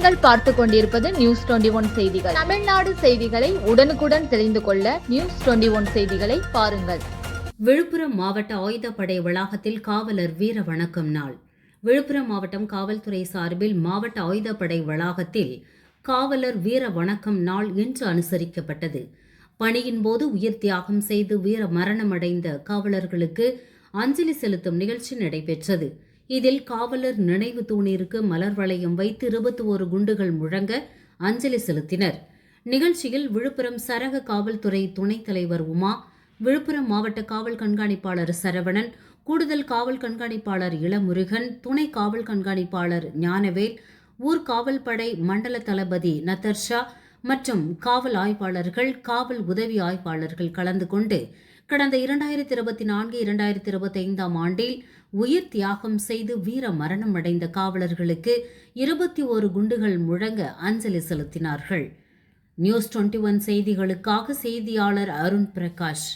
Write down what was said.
பார்த்து கொண்டிருப்பது news twenty one செய்திகள். தமிழ்நாடு செய்திகளை உடனுக்குடன் தெரிந்து கொள்ள நியூஸ் டுவெண்டி ஒன் செய்திகளை பாருங்கள். விழுப்புரம் மாவட்ட ஆயுதப்படை வளாகத்தில் காவலர் வீர வணக்கம் நாள். விழுப்புரம் மாவட்டம் காவல்துறை சார்பில் மாவட்ட ஆயுதப்படை வளாகத்தில் காவலர் வீர வணக்கம் நாள் இன்று அனுசரிக்கப்பட்டது. பணியின் போது உயிர் தியாகம் செய்து வீர மரணமடைந்த காவலர்களுக்கு அஞ்சலி செலுத்தும் நிகழ்ச்சி நடைபெற்றது. இதில் காவலர் நினைவு தூணிற்கு மலர் வளையம் வைத்து இருபத்தி ஒரு குண்டுகள் முழங்க அஞ்சலி செலுத்தினர். நிகழ்ச்சியில் விழுப்புரம் சரக காவல்துறை துணைத் தலைவர் உமா விழுப்புரம் மாவட்ட காவல் கண்காணிப்பாளர் சரவணன் கூடுதல் காவல் கண்காணிப்பாளர் இளமுருகன் துணை காவல் கண்காணிப்பாளர் ஞானவேல் ஊர் காவல் படை மண்டல தளபதி நத்தர்ஷா மற்றும் காவல் ஆய்வாளர்கள் காவல் உதவி ஆய்வாளர்கள் கலந்து கொண்டு கடந்த இரண்டாயிரத்தி இருபத்தி நான்கு இரண்டாயிரத்தி இருபத்தி ஐந்தாம் ஆண்டில் உயிர் தியாகம் செய்து வீர மரணம் அடைந்த காவலர்களுக்கு இருபத்தி ஒரு குண்டுகள் முழங்க அஞ்சலி செலுத்தினார்கள். நியூஸ் டுவெண்ட்டி ஒன் செய்திகளுக்காக செய்தியாளர் அருண் பிரகாஷ்.